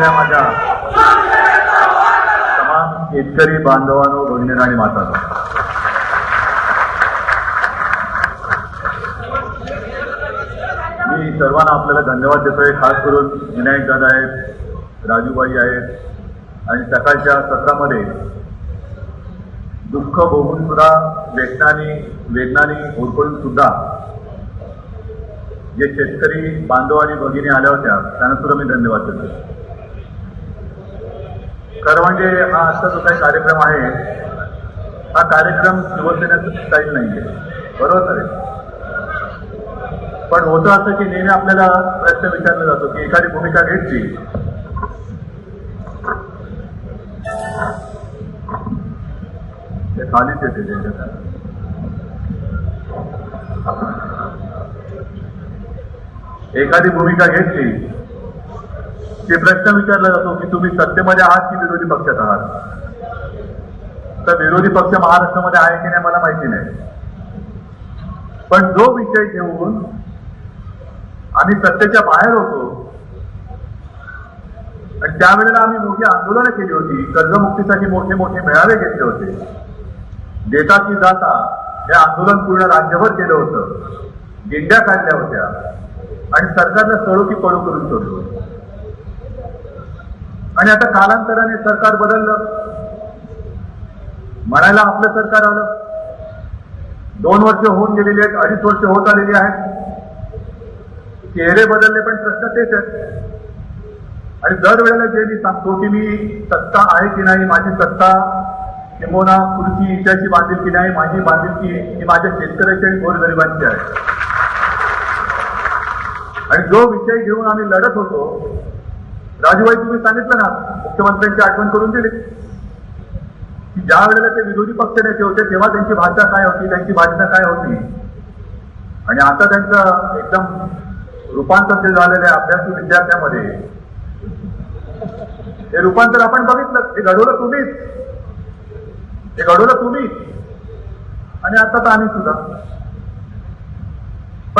असलेल्या माझ्या तमाम शेतकरी बांधवांनो भगिनी आणि माता मी सर्वांना आपल्याला धन्यवाद देतोय. खास करून विनायक दादा आहेत राजूबाई आहेत आणि सकाळच्या सत्रामध्ये दुःख भोगून सुद्धा वेदनानी वेदनानी होरपडून सुद्धा जे शेतकरी बांधव आणि भगिनी आल्या होत्या त्यांना सुद्धा मी धन्यवाद देतो खरं म्हणजे हा असा जो काही कार्यक्रम आहे हा कार्यक्रम शिवसेनेचं स्टाईल आहे. बरोबर आहे. पण होतं असं की नेहमी आपल्याला प्रश्न विचारला जातो की एखादी भूमिका घेतली ते खालीच येते त्याच्यात एखादी भूमिका घेतली ते प्रश्न विचारला जातो की तुम्ही सत्तेमध्ये आहात की विरोधी पक्षात आहात? तर विरोधी पक्ष महाराष्ट्रामध्ये आहे की नाही मला माहिती नाही. पण जो विषय घेऊन आम्ही सत्तेच्या बाहेर होतो आणि त्यावेळेला आम्ही मोठी आंदोलनं केली होती कर्जमुक्तीसाठी मोठे मोठे मेळावे घेतले होते. देता की जाता हे आंदोलन पूर्ण राज्यभर केलं होतं. दिंड्या काढल्या होत्या. आणि सरकारला सळोकी पळू करून सोडलं होतं. आणि आता कालांतराने सरकार बदललं. म्हणायला आपलं सरकार आलं. दोन वर्ष होऊन गेलेली आहेत अडीच वर्ष होत आलेली आहेत. चेहरे बदलले पण प्रश्न तेच आहेत. आणि दरवेळेला जे मी सांगतो की मी सत्ता आहे की नाही माझी सत्ता किंबोना खुर्ची इशाची बांधील की नाही माझी बांधील ही माझ्या शेतकऱ्याची आणि गोरगरिबांची आहे. आणि जो विषय घेऊन आम्ही लढत होतो राजूबाई तुम्ही सांगितलं ना मुख्यमंत्र्यांची आठवण करून दिली. की ज्या वेळेला ते विरोधी पक्ष नेते होते तेव्हा त्यांची भाषा काय होती त्यांची भाषा काय होती. आणि आता त्यांचं एकदम रूपांतर ते झालेलं आहे अभ्यासू विद्यार्थ्यामध्ये हे रूपांतर आपण बघितलं. हे घडवलं तुम्हीच. हे घडवलं तुम्हीच. आणि आता तर आम्ही सुद्धा.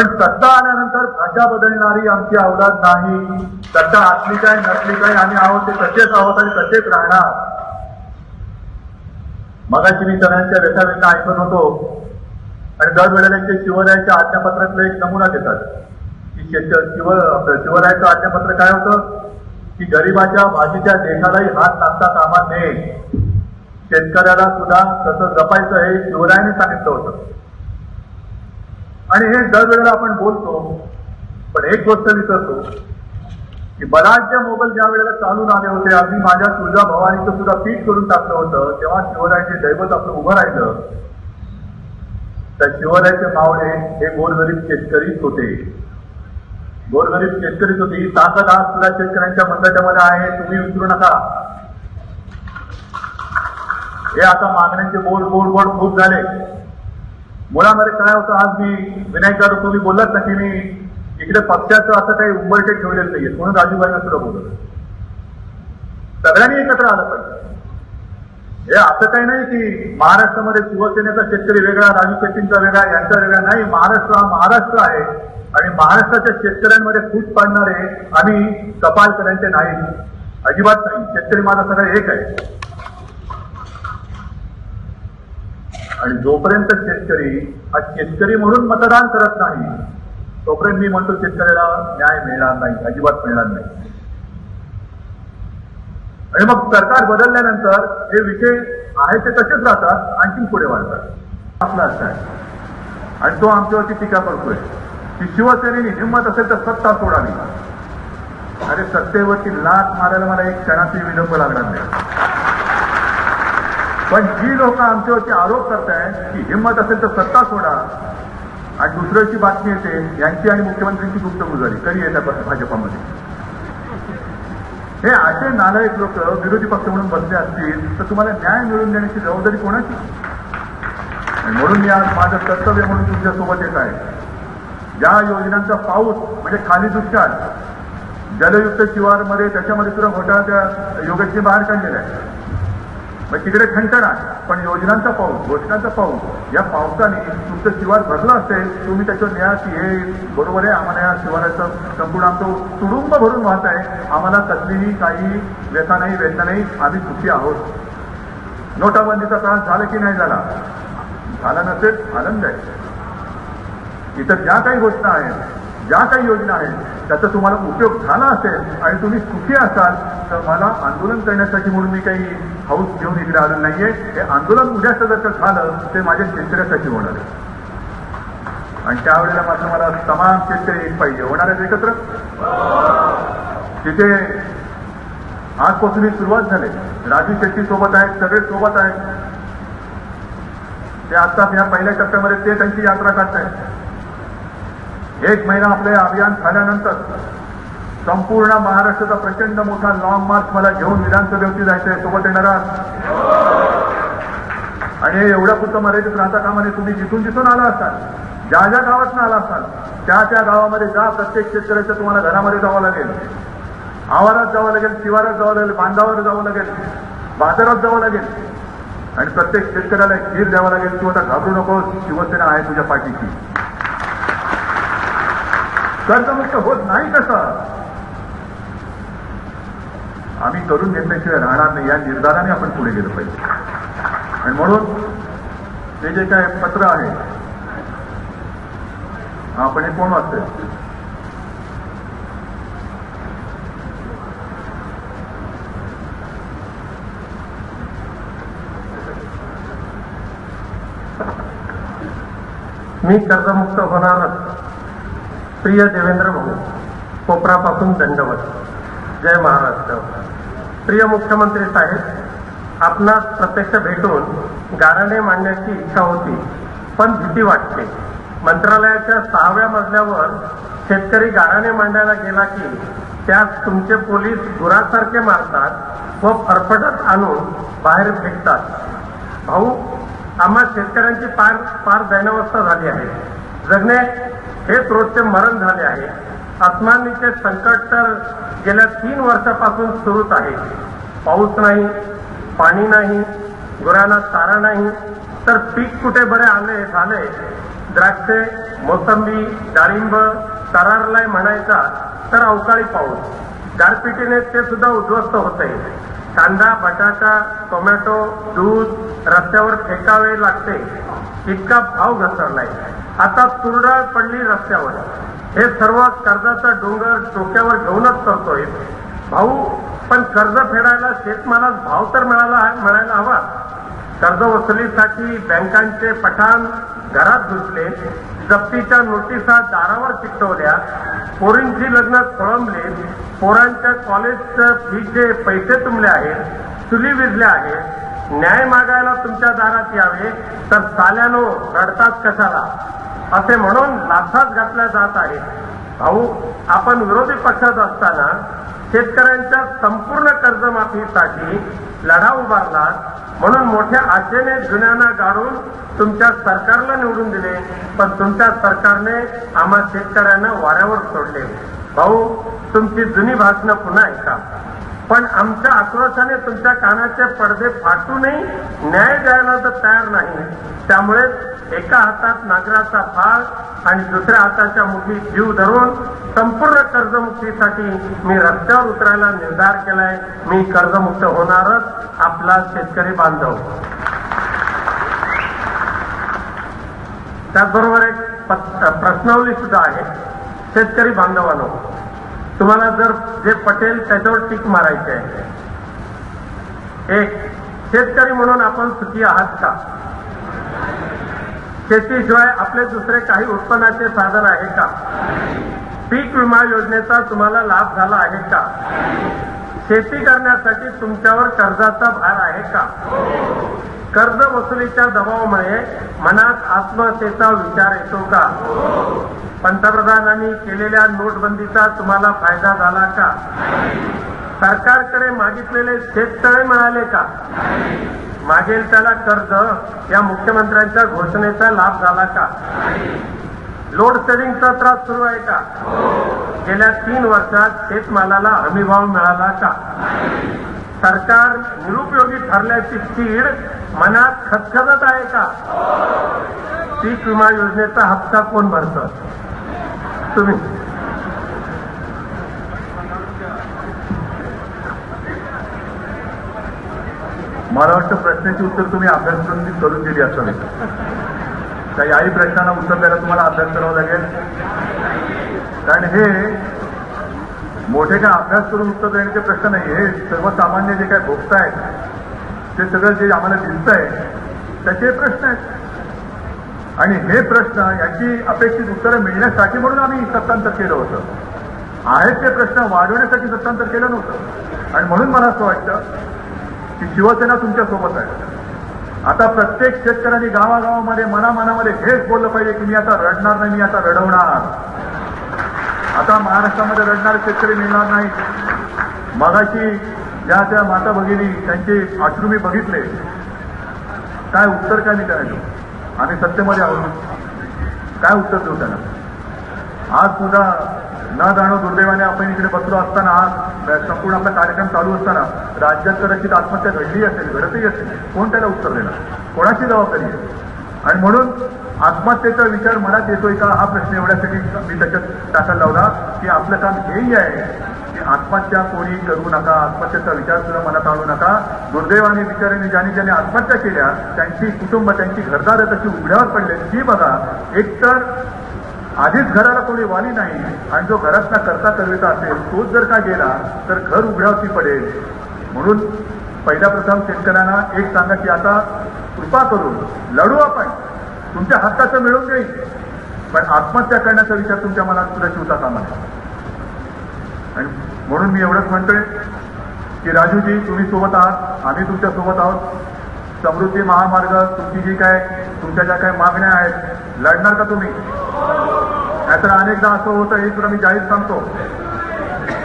पण सत्ता आल्यानंतर भाषा बदलणारी आमची अवलाद नाही. सत्ता असली काय नसली काय आम्ही आहोत ते तसेच आहोत आणि तसेच राहणार. मगाशी मी सगळ्यांच्या व्यथाव्यथा ऐकत होतो. आणि दरवेळेला ते शिवरायाच्या आज्ञापत्रातलं एक नमुना देतात. की शिव शिवरायाचं आज्ञापत्र काय होतं? की गरिबाच्या भाजीच्या देशालाही हात लागता कामा नये शेतकऱ्याला सुद्धा तसं जपायचं हे शिवरायाने सांगितलं होतं. आणि हे दरवेळेला आपण बोलतो पण एक गोष्ट विसरतो की बलाढ्य मोगल ज्या वेळेला चालून आले होते अगदी माझ्या तुळजा भवानीचं सुद्धा पीठ करून टाकलं होतं तेव्हा शिवरायाचे दैवत आपलं उभं राहिलं. तर शिवरायाचे मावळे हे गोरगरीब शेतकरीच होते. गोरगरीब शेतकरीच होते. ही ताकद आज सुद्धा शेतकऱ्यांच्या मंडळामध्ये आहे तुम्ही विसरू नका. हे आता मागण्यांचे बोल बोल बोल खूप झाले. मुळामध्ये काय होतं आज मी विनायक जाधव तुम्ही बोललात ना की मी इकडे पक्षाचं असं काही उंबरटे ठेवलेलं नाहीये म्हणून राजूबाईंना सुद्धा बोलत सगळ्यांनी एकत्र आलं पाहिजे. हे असं काही नाही की महाराष्ट्रामध्ये शिवसेनेचा शेतकरी वेगळा राजू शेट्टींचा वेगळा यांचा वेगळा नाही. महाराष्ट्र हा महाराष्ट्र आहे आणि महाराष्ट्राच्या शेतकऱ्यांमध्ये फूट पाडणारे आणि कपालकऱ्यांचे नाही अजिबात नाही. शेतकरी माझा सगळं एक आहे. आणि जोपर्यंत शेतकरी हा शेतकरी म्हणून मतदान करत नाही तोपर्यंत मी म्हणतो शेतकऱ्याला न्याय मिळणार नाही अजिबात मिळणार नाही. आणि मग सरकार बदलल्यानंतर हे विषय आहे ते तसेच राहतात आणखी पुढे वाढतात. आपला असं आहे आणि तो आमच्यावरती टीका करतोय की शिवसेनेने हिंमत असेल तर सत्ता सोडावी. अरे सत्तेवरती लाच मारायला मला एक क्षणाची विलंब लागणार नाही. पण जी लोक आमच्यावरती आरोप करतायत की हिंमत असेल तर सत्ता सोडा. आणि दुसऱ्याची बातमी येते यांची आणि मुख्यमंत्र्यांची गुप्तगुजारी कधी येतात भाजपामध्ये. हे असे नालायक लोक विरोधी पक्ष म्हणून बसले असतील तर तुम्हाला न्याय मिळवून देण्याची जबाबदारी कोणाची? म्हणून मी आज माझं कर्तव्य म्हणून तुमच्यासोबत येत आहे. ज्या योजनांचा पाऊस म्हणजे खाली दुष्काळ जलयुक्त शिवारमध्ये त्याच्यामध्ये सुद्धा घोटाळा त्या योगाची बाहेर काढलेला आहे. मग तिकडे खंडण आहे पण योजनांचा पाऊस घोषणांचा पाऊस या पावसाने तुमचं शिवार भरलं असेल तुम्ही त्याच्यावर न्या की हे बरोबर आहे आम्हाला या शिवाराचं संपूर्ण आमचं तुडुंब भरून वाहत आहे. आम्हाला कसलीही काही व्यथा नाही वेदना नाही आम्ही सुखी आहोत. नोटाबंदीचा त्रास झाला की नाही झाला? झाला नसेल आनंद आहे. इतर ज्या काही घोषणा आहेत ज्या काही योजना आहेत त्याचा तुम्हाला उपयोग झाला असेल आणि तुम्ही सुखी असाल तर मला आंदोलन करण्यासाठी म्हणून मी काही हाऊस घेऊन इकडे आलो नाहीये. हे आंदोलन उद्याचं जर का झालं ते माझ्या शेतकऱ्यासाठी होणार आहे. आणि त्यावेळेला मात्र मला तमाम शेतकरी एक पाहिजे. होणार आहेत एकत्र? तिथे आजपासून ही सुरुवात झाली. राजू शेट्टी सोबत आहेत सगळे सोबत आहेत. ते आता या पहिल्या टप्प्यामध्ये ते त्यांची यात्रा करतायत एक महिना आपले अभियान झाल्यानंतर संपूर्ण महाराष्ट्राचा प्रचंड मोठा लॉंग मार्च मला घेऊन विधानसभेवरती जायचंय. सोबत येणार आणि एवढ्या पुरतं मर्यादित राहता कामाने तुम्ही जिथून जिथून आला असाल ज्या ज्या गावातून आला असाल त्या त्या गावामध्ये जा प्रत्येक शेतकऱ्याच्या तुम्हाला घरामध्ये जावं लागेल आवारात जावं लागेल शिवारात जावं लागेल बांधावर जावं लागेल बाजारात जावं लागेल. आणि प्रत्येक शेतकऱ्याला एक धीर द्यावा लागेल तू आता घाबरू नको शिवसेना आहे तुझ्या पाठीची कर्जमुक्त होत नाही कसं आम्ही करून घेतल्याशिवाय राहणार नाही या निर्धाराने आपण पुढे गेलं पाहिजे. आणि म्हणून ते जे काय पत्र आहे आपण हे कोण वाचतोय? मी कर्जमुक्त होणारच. प्रिय देवेंद्र भाऊ कोपरापासून दंडवत. जय महाराष्ट्र. प्रिय मुख्यमंत्री साहेब आपणास प्रत्यक्ष भेटून गाराणे मांडण्याची इच्छा होती पण भीती वाटते. मंत्रालयाच्या सहाव्या मजल्यावर शेतकरी गाराणे मांडायला गेला की त्यास तुमचे पोलीस गुरासारखे मारतात व फरफटत आणून बाहेर फेकतात. भाऊ आम्हा शेतकऱ्यांची पार पार दैनावस्था झाली आहे. जगणे हेच रोजचे मरण झाले आहे. आत्मानीचे संकट तर गेल्या तीन वर्षापासून सुरूच आहे. पाऊस नाही पाणी नाही गुरांना चारा नाही तर पीक कुठे बरे आले झाले? द्राक्षे मोसंबी डाळिंब तरारलाय म्हणायचा तर अवकाळी पाऊस. गारपिटीने ते सुद्धा उद्ध्वस्त होते. कांदा बटाटा टोमॅटो दूध रस्त्यावर फेकावे लागते. इतका भाव घसरलाय. आता तुरडाळ पडली रस्त्यावर. हे सर्व कर्जाचा डोंगर डोक्यावर घेऊनच करतोय भाऊ पण कर्ज फेडायला शेतमालास भाव तर मिळाला मिळायला हवा. कर्ज वसुलीसाठी बँकांचे पठाण घरात घुसले जप्तीच्या नोटिसा दारावर चिकटवल्या पोरींची लग्न खोळंबले पोरांच्या कॉलेजचं फीचे पैसे तुंबले आहेत चुली विजल्या आहेत न्याय मागायला तुमच्या दारात यावे तर साल्यानो रडतात कशाला? असे म्हणून लाथाच घातल्या जात आहेत भाऊ आपण विरोधी पक्षात असताना शेतकऱ्यांच्या संपूर्ण कर्जमाफीसाठी लढा उभारला म्हणून मोठ्या आशेने जुन्यांना गाडून तुमच्या सरकारला निवडून दिले पण तुमच्या सरकारने आम्हा शेतकऱ्यांना वाऱ्यावर सोडले. भाऊ तुमची जुनी भाषणं पुन्हा ऐका. पण आमच्या आक्रोशाने तुमच्या कानाचे पडदे फाटूनही न्याय द्यायला तर तयार नाही. त्यामुळे एका हातात नागराचा फाळ आणि दुसऱ्या हाताच्या मुठीत जीव धरून संपूर्ण कर्जमुक्तीसाठी मी रस्त्यावर उतरायला निर्धार केलाय. मी कर्जमुक्त होणारच आपला शेतकरी बांधव. त्याचबरोबर एक प्रश्नावली सुद्धा आहे. शेतकरी बांधवांनो तुम्हाला जर जे पटेल त्याच्यावर टीक मारायचे आहे. एक शेतकरी म्हणून आपण सुखी आहात का? शेतीशिवाय आपले दुसरे काही उत्पन्नाचे साधन आहे का? पीक विमा योजनेचा तुम्हाला लाभ झाला आहे का? शेती करण्यासाठी तुमच्यावर कर्जाचा भार आहे का? कर्ज वसुलीच्या दबावामुळे मनात आत्महत्येचा विचार येतो का? पंतप्रधानांनी केलेल्या नोटबंदीचा तुम्हाला फायदा झाला का? सरकारकडे मागितलेले शेततळे मिळाले का? मागेल त्याला कर्ज या मुख्यमंत्र्यांच्या घोषणेचा लाभ झाला का? लोड शेडिंगचा त्रास सुरू आहे का? गेल्या तीन वर्षात शेतमालाला हमीभाव मिळाला का? सरकार निरुपयोगी ठरल्याची चीड मनात खतखतत आहे का? पीक विमा योजनेचा हप्ता कोण भरतं? तुम्ही मला वाटतं प्रश्नाची उत्तर तुम्ही अभ्यास करून करून दिली असावी त्या याही प्रश्नांना उत्तर द्यायला तुम्हाला अभ्यास करावा लागेल. कारण हे मोठे काय अभ्यास करून उत्तर देण्याचे प्रश्न नाही हे सर्वसामान्य जे काय भोगतायत ते सगळं जे आम्हाला दिसतंय त्याचे प्रश्न आहेत. आणि हे प्रश्न याची अपेक्षित उत्तरं मिळण्यासाठी म्हणून आम्ही सत्तांतर केलं होतं. आहेत ते प्रश्न वाढवण्यासाठी सत्तांतर केलं नव्हतं. आणि म्हणून मला असं वाटतं की शिवसेना तुमच्यासोबत आहे. आता प्रत्येक शेतकऱ्यांनी गावागावामध्ये मनामनामध्ये हेच बोललं पाहिजे की मी आता रडणार नाही मी आता रडवणार. आता महाराष्ट्रामध्ये रडणारे शेतकरी मिळणार नाही. मगाशी ज्या त्या माता भगिनी त्यांचे अश्रू मी बघितले. काय उत्तर काय मी करायचो आम्ही सत्तेमध्ये आहोत काय उत्तर देऊ त्यांना? आज सुद्धा न जाणो दुर्दैवाने आपण इकडे बसलो असताना आज संपूर्ण आपला कार्यक्रम चालू असताना राज्यात कदाचित आत्महत्या घडली असेल घडतही असेल. कोण त्याला उत्तर देणार? कोणाची जबाबदारी आहे? आणि म्हणून आत्महत्येचा विचार मनात येतोय का? हा प्रश्न एवढ्यासाठी मी त्याच्यात टाकायला लावला की आपलं काम हेही आहे. की आत्महत्या कोणी करू नका आत्महत्येचा विचार सुद्धा मनात आणू नका. दुर्दैवाने बिचारांनी ज्यांनी ज्यांनी आत्महत्या केल्या त्यांची कुटुंब त्यांची घरदार तशी उघड्यावर पडले. ती बघा एकतर आधीच घराला कोणी वाली नाही आणि जो घरात ना करता करविता असेल तोच जर का गेला तर घर उघड्यावरती पडेल. म्हणून पहिल्या प्रथम शेतकऱ्यांना एक सांगा की आता कृपा करून लढू आपण. तुमच्या हक्काचं मिळून देईल. पण आत्महत्या करण्याचा विचार तुमच्या मनात सुद्धा शिवता कामा नये. आणि म्हणून मी एवढंच म्हणतोय की राजूजी तुम्ही सोबत आहात. आम्ही तुमच्यासोबत आहोत. समृद्धी महामार्ग तुमची जी काय तुमच्या ज्या काही मागण्या आहेत लढणार का तुम्ही? नाहीतर अनेकदा असं होतं हे तुला मी जाहीर सांगतो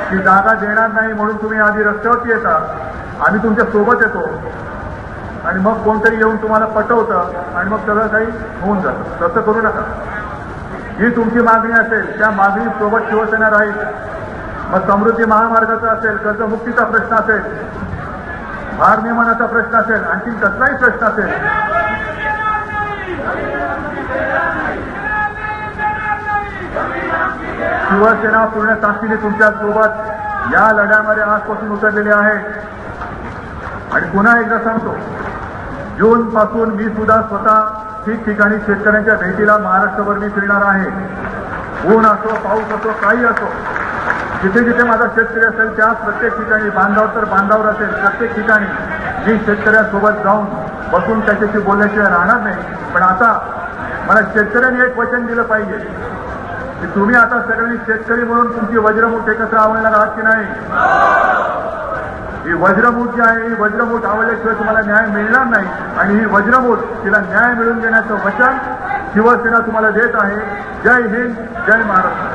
की जागा देणार नाही म्हणून तुम्ही आधी रस्त्यावरती येता. आम्ही तुमच्यासोबत येतो. आणि मग कोणतरी येऊन तुम्हाला पटवतं आणि मग सगळं काही होऊन जातं. तसं करू नका. ही तुमची मागणी असेल त्या मागणी सोबत शिवसेना राहील. मग समृद्धी महामार्गाचा असेल कर्जमुक्तीचा प्रश्न असेल भारनियमनाचा प्रश्न असेल आणखी कसलाही प्रश्न असेल शिवसेना पूर्ण ताकदीने तुमच्यासोबत या लढ्यामध्ये आजपासून उतरलेली आहे. आणि पुन्हा एकदा सांगतो जून पासून मी सुद्धा स्वतः ठिकठिकाणी शेतकऱ्यांच्या भेटीला महाराष्ट्रभर मी फिरणार आहे. ऊन असो पाऊस असो काही असो जिथे जिथे माझा शेतकरी असेल त्या प्रत्येक ठिकाणी बांधावर तर बांधावर असेल प्रत्येक ठिकाणी मी शेतकऱ्यांसोबत जाऊन बसून त्याच्याशी बोलल्याशिवाय राहणार नाही. पण आता मला शेतकऱ्यांनी एक वचन दिलं पाहिजे की तुम्ही आता सगळ्यांनी शेतकरी म्हणून तुमची वज्रमूठ एकत्र आवडणार आहात की नाही? ही वज्रमूठ जी आहे ही वज्रमूठ आवडल्याशिवाय तुम्हाला न्याय मिळणार नाही. आणि ही वज्रमूठ तिला न्याय मिळवून देण्याचं वचन शिवसेना तुम्हाला देत आहे. जय हिंद जय महाराष्ट्र.